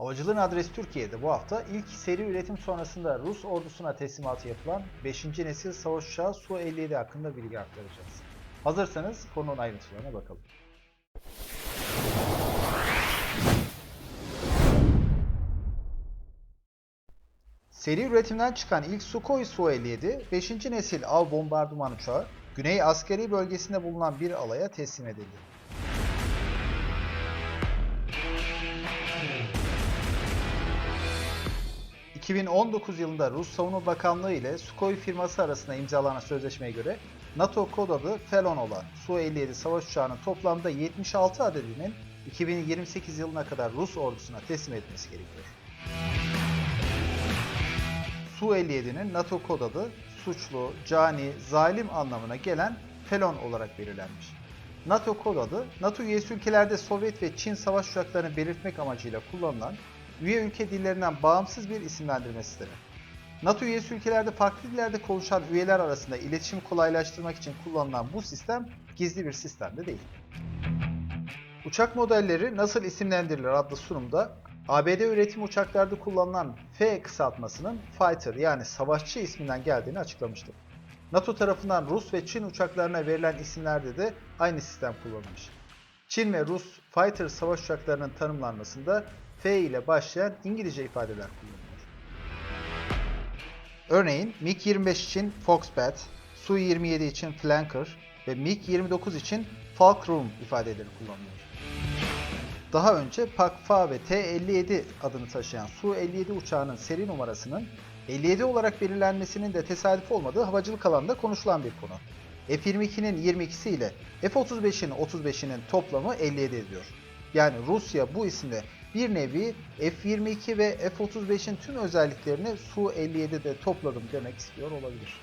Havacılığın adresi Türkiye'de bu hafta ilk seri üretim sonrasında Rus ordusuna teslimatı yapılan 5. nesil savaş uçağı Su-57 hakkında bilgi aktaracağız. Hazırsanız konunun ayrıntılarına bakalım. Seri üretimden çıkan ilk Sukhoi Su-57, 5. nesil av bombardıman uçağı, Güney askeri bölgesinde bulunan bir alaya teslim edildi. ...2019 yılında Rus Savunma Bakanlığı ile Sukhoi firması arasında imzalanan sözleşmeye göre NATO kod adı Felon olan Su-57 savaş uçağının toplamda 76 adedinin 2028 yılına kadar Rus ordusuna teslim edilmesi gerekiyor. Su-57'nin NATO kod adı suçlu, cani, zalim anlamına gelen felon olarak belirlenmiş. NATO kod adı, NATO üyesi ülkelerde Sovyet ve Çin savaş uçaklarını belirtmek amacıyla kullanılan üye ülke dillerinden bağımsız bir isimlendirme sistemi. NATO üyesi ülkelerde farklı dillerde konuşan üyeler arasında iletişimi kolaylaştırmak için kullanılan bu sistem gizli bir sistem de değil. Uçak modelleri nasıl isimlendirilir adlı sunumda ABD üretim uçaklarda kullanılan F kısaltmasının Fighter yani savaşçı isminden geldiğini açıklamıştı. NATO tarafından Rus ve Çin uçaklarına verilen isimlerde de aynı sistem kullanılmış. Çin ve Rus Fighter savaş uçaklarının tanımlanmasında F ile başlayan İngilizce ifadeler kullanılıyor. Örneğin MiG-25 için Foxbat, Su-27 için Flanker ve MiG-29 için Falkrum ifadeleri kullanılıyor. Daha önce PAK-FA ve T-57 adını taşıyan Su-57 uçağının seri numarasının 57 olarak belirlenmesinin de tesadüf olmadığı havacılık alanında konuşulan bir konu. F-22'nin 22'si ile F-35'in 35'inin toplamı 57 ediyor. Yani Rusya bu isimle bir nevi F-22 ve F-35'in tüm özelliklerini Su-57'de topladım demek istiyor olabilir.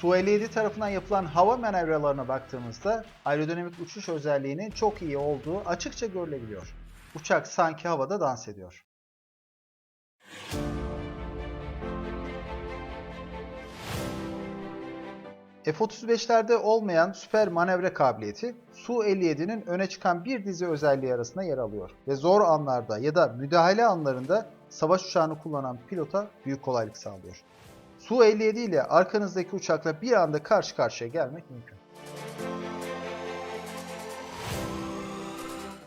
Su-57 tarafından yapılan hava manevralarına baktığımızda aerodinamik uçuş özelliğinin çok iyi olduğu açıkça görülebiliyor. Uçak sanki havada dans ediyor. F-35'lerde olmayan süper manevra kabiliyeti Su-57'nin öne çıkan bir dizi özelliği arasında yer alıyor ve zor anlarda ya da müdahale anlarında savaş uçağını kullanan pilota büyük kolaylık sağlıyor. Su-57 ile arkanızdaki uçakla bir anda karşı karşıya gelmek mümkün.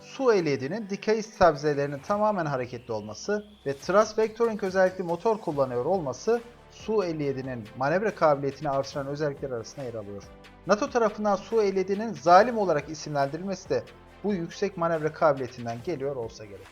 Su-57'nin dikey sabzelerinin tamamen hareketli olması ve thrust vectoring özellikli motor kullanıyor olması Su-57'nin manevra kabiliyetini artıran özellikler arasında yer alıyor. NATO tarafından Su-57'nin zalim olarak isimlendirilmesi de bu yüksek manevra kabiliyetinden geliyor olsa gerek.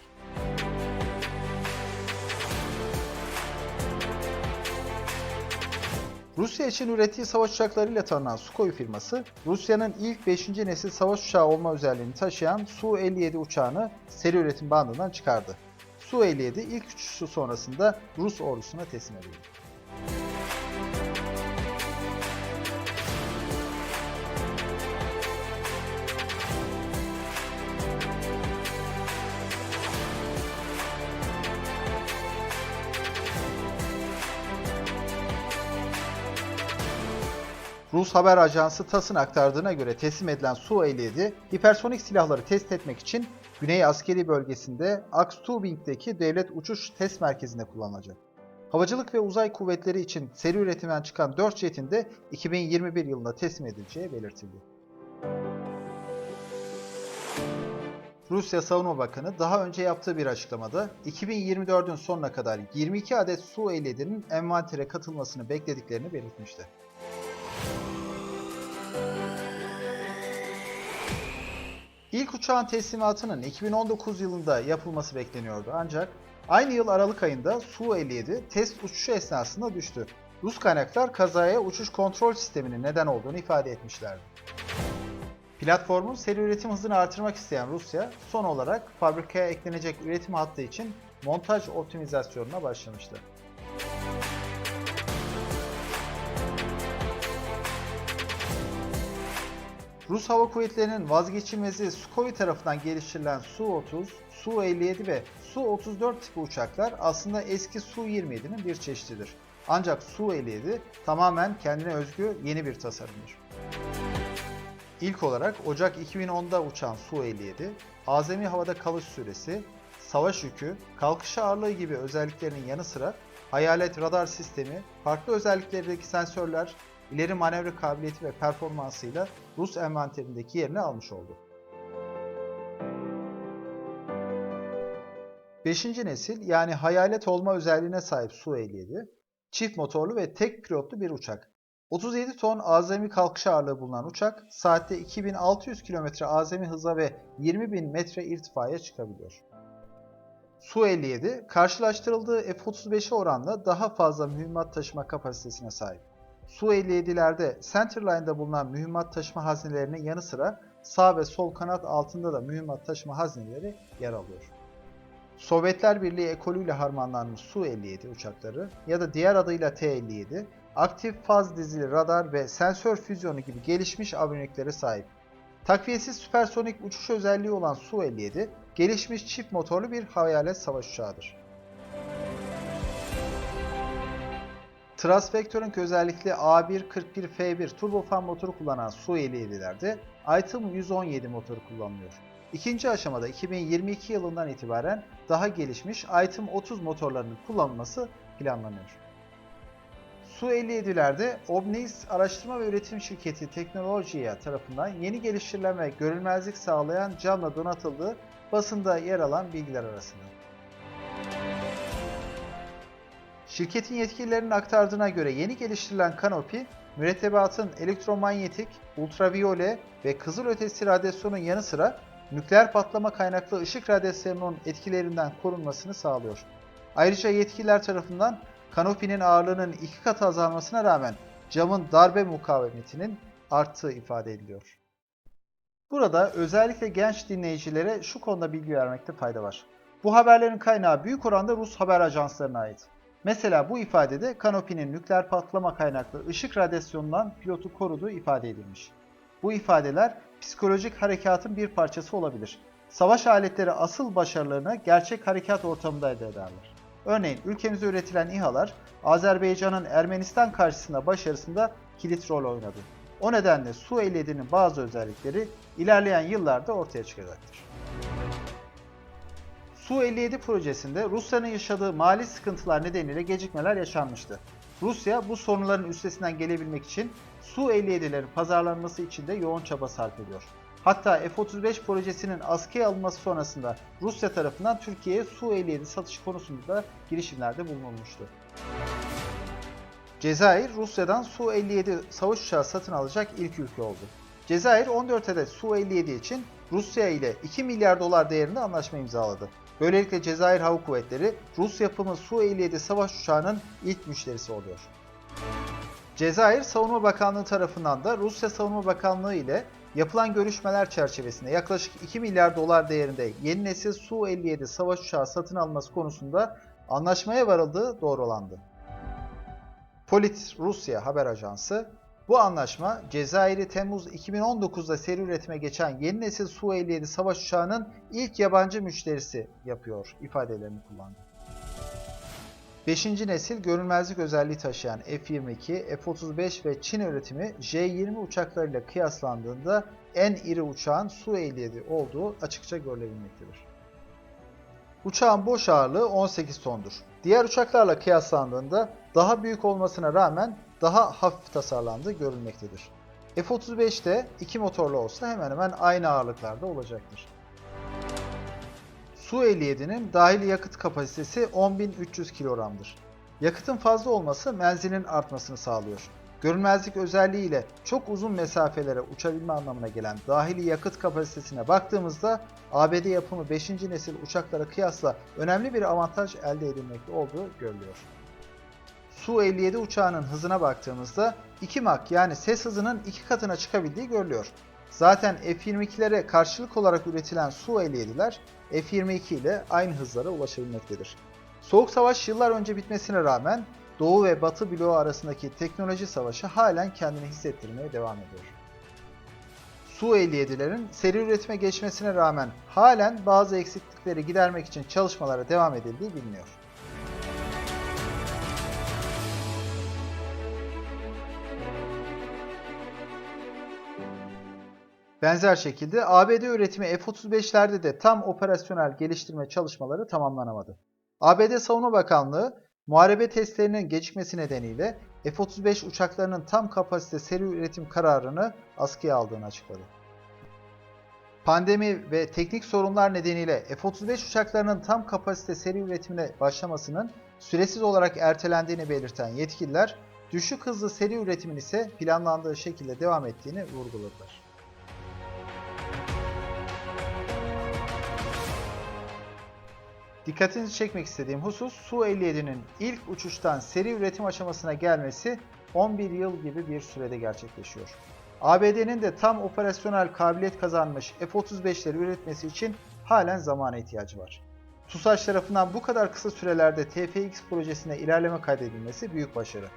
Rusya için ürettiği savaş uçaklarıyla tanınan Sukhoi firması, Rusya'nın ilk 5. nesil savaş uçağı olma özelliğini taşıyan Su-57 uçağını seri üretim bandından çıkardı. Su-57 ilk uçuşu sonrasında Rus ordusuna teslim edildi. Rus haber ajansı TASS'ın aktardığına göre teslim edilen Su-57, hipersonik silahları test etmek için Güney Askeri Bölgesi'nde Akstubing'deki devlet uçuş test merkezinde kullanılacak. Havacılık ve uzay kuvvetleri için seri üretimden çıkan 4 jetin de 2021 yılında teslim edileceği belirtildi. Rusya Savunma Bakanı daha önce yaptığı bir açıklamada 2024'ün sonuna kadar 22 adet Su-57'nin envantere katılmasını beklediklerini belirtmişti. İlk uçağın teslimatının 2019 yılında yapılması bekleniyordu ancak aynı yıl Aralık ayında Su-57 test uçuşu esnasında düştü. Rus kaynaklar kazaya uçuş kontrol sisteminin neden olduğunu ifade etmişlerdi. Platformun seri üretim hızını artırmak isteyen Rusya, son olarak fabrikaya eklenecek üretim hattı için montaj optimizasyonuna başlamıştı. Rus Hava Kuvvetleri'nin vazgeçilmezi Sukhoi tarafından geliştirilen Su-30, Su-57 ve Su-34 tipi uçaklar aslında eski Su-27'nin bir çeşididir. Ancak Su-57 tamamen kendine özgü yeni bir tasarımdır. İlk olarak Ocak 2010'da uçan Su-57, azami havada kalış süresi, savaş yükü, kalkış ağırlığı gibi özelliklerinin yanı sıra hayalet radar sistemi, farklı özelliklerdeki sensörler, ileri manevra kabiliyeti ve performansıyla Rus envanterindeki yerini almış oldu. 5. nesil yani hayalet olma özelliğine sahip Su-57, çift motorlu ve tek pilotlu bir uçak. 37 ton azami kalkış ağırlığı bulunan uçak, saatte 2600 km azami hıza ve 20.000 metre irtifaya çıkabiliyor. Su-57, karşılaştırıldığı F-35'e oranla daha fazla mühimmat taşıma kapasitesine sahip. Su-57'lerde centerline'da bulunan mühimmat taşıma haznelerinin yanı sıra sağ ve sol kanat altında da mühimmat taşıma hazneleri yer alıyor. Sovyetler Birliği ekolüyle harmanlanmış Su-57 uçakları ya da diğer adıyla T-57, aktif faz dizili radar ve sensör füzyonu gibi gelişmiş aviyoniklere sahip. Takviyesiz süpersonik uçuş özelliği olan Su-57, gelişmiş çift motorlu bir hayalet savaş uçağıdır. Transvectoring özellikli A141F1 turbofan motoru kullanan Su-57'lerde Item 117 motoru kullanılıyor. İkinci aşamada 2022 yılından itibaren daha gelişmiş Item 30 motorlarının kullanılması planlanıyor. Su-57'lerde Obnis Araştırma ve Üretim Şirketi Teknolojiya tarafından yeni geliştirilen ve görünmezlik sağlayan camla donatıldığı basında yer alan bilgiler arasında. Şirketin yetkililerinin aktardığına göre yeni geliştirilen kanopi, mürettebatın elektromanyetik, ultraviyole ve kızılötesi radyasyonun yanı sıra nükleer patlama kaynaklı ışık radyasyonunun etkilerinden korunmasını sağlıyor. Ayrıca yetkililer tarafından kanopinin ağırlığının iki katı azalmasına rağmen camın darbe mukavemetinin arttığı ifade ediliyor. Burada özellikle genç dinleyicilere şu konuda bilgi vermekte fayda var. Bu haberlerin kaynağı büyük oranda Rus haber ajanslarına ait. Mesela bu ifadede kanopinin nükleer patlama kaynaklı ışık radyasyonundan pilotu koruduğu ifade edilmiş. Bu ifadeler psikolojik harekatın bir parçası olabilir. Savaş aletleri asıl başarılarını gerçek harekat ortamında elde ederler. Örneğin ülkemizde üretilen İHA'lar Azerbaycan'ın Ermenistan karşısında başarısında kilit rol oynadı. O nedenle Su-57'nin bazı özellikleri ilerleyen yıllarda ortaya çıkacaktır. Su-57 projesinde Rusya'nın yaşadığı mali sıkıntılar nedeniyle gecikmeler yaşanmıştı. Rusya bu sorunların üstesinden gelebilmek için Su-57'lerin pazarlanması için de yoğun çaba sarf ediyor. Hatta F-35 projesinin askıya alınması sonrasında Rusya tarafından Türkiye'ye Su-57 satışı konusunda da girişimlerde bulunulmuştu. Cezayir, Rusya'dan Su-57 savaş uçağı satın alacak ilk ülke oldu. Cezayir 14 adet Su-57 için Rusya ile 2 milyar dolar değerinde anlaşma imzaladı. Böylelikle Cezayir Hava Kuvvetleri Rus yapımı Su-57 savaş uçağının ilk müşterisi oluyor. Cezayir Savunma Bakanlığı tarafından da Rusya Savunma Bakanlığı ile yapılan görüşmeler çerçevesinde yaklaşık 2 milyar dolar değerinde yeni nesil Su-57 savaş uçağı satın alması konusunda anlaşmaya varıldığı doğrulandı. Polit Rusya haber ajansı bu anlaşma Cezayir'i Temmuz 2019'da seri üretime geçen yeni nesil Su-57 savaş uçağının ilk yabancı müşterisi yapıyor ifadelerini kullandı. 5. nesil görünmezlik özelliği taşıyan F-22, F-35 ve Çin üretimi J-20 uçaklarıyla kıyaslandığında en iri uçağın Su-57 olduğu açıkça görülebilmektedir. Uçağın boş ağırlığı 18 tondur. Diğer uçaklarla kıyaslandığında daha büyük olmasına rağmen daha hafif tasarlandığı görülmektedir. F-35'te iki motorlu olsa hemen hemen aynı ağırlıklarda olacaktır. Su-57'nin dahili yakıt kapasitesi 10.300 kilogramdır. Yakıtın fazla olması menzilin artmasını sağlıyor. Görünmezlik özelliğiyle çok uzun mesafelere uçabilme anlamına gelen dahili yakıt kapasitesine baktığımızda ABD yapımı 5. nesil uçaklara kıyasla önemli bir avantaj elde edilmekte olduğu görülüyor. Su-57 uçağının hızına baktığımızda 2 Mach yani ses hızının 2 katına çıkabildiği görülüyor. Zaten F-22'lere karşılık olarak üretilen Su-57'ler F-22 ile aynı hızlara ulaşabilmektedir. Soğuk Savaş yıllar önce bitmesine rağmen Doğu ve Batı bloğu arasındaki teknoloji savaşı halen kendini hissettirmeye devam ediyor. Su-57'lerin seri üretime geçmesine rağmen halen bazı eksiklikleri gidermek için çalışmalara devam edildiği biliniyor. Benzer şekilde ABD üretimi F-35'lerde de tam operasyonel geliştirme çalışmaları tamamlanamadı. ABD Savunma Bakanlığı muharebe testlerinin gecikmesi nedeniyle F-35 uçaklarının tam kapasite seri üretim kararını askıya aldığını açıkladı. Pandemi ve teknik sorunlar nedeniyle F-35 uçaklarının tam kapasite seri üretimine başlamasının süresiz olarak ertelendiğini belirten yetkililer, düşük hızlı seri üretimin ise planlandığı şekilde devam ettiğini vurguladılar. Dikkatinizi çekmek istediğim husus Su-57'nin ilk uçuştan seri üretim aşamasına gelmesi 11 yıl gibi bir sürede gerçekleşiyor. ABD'nin de tam operasyonel kabiliyet kazanmış F-35'leri üretmesi için halen zamana ihtiyacı var. TUSAŞ tarafından bu kadar kısa sürelerde TFX projesine ilerleme kaydedilmesi büyük başarı.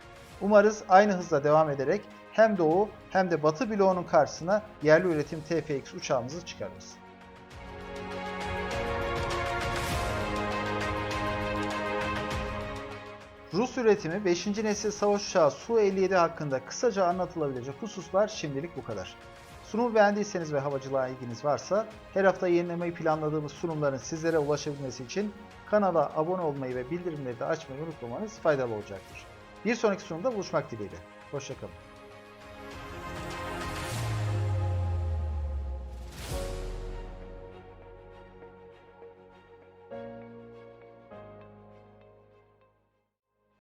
Umarız aynı hızla devam ederek hem Doğu hem de Batı bloğunun karşısına yerli üretim TFX uçağımızı çıkarırız. Rus üretimi 5. nesil savaş uçağı Su-57 hakkında kısaca anlatılabilecek hususlar şimdilik bu kadar. Sunumu beğendiyseniz ve havacılığa ilginiz varsa her hafta yayınlamayı planladığımız sunumların sizlere ulaşabilmesi için kanala abone olmayı ve bildirimleri de açmayı unutmamanız faydalı olacaktır. Bir sonraki sunumda buluşmak dileğiyle. Hoşçakalın.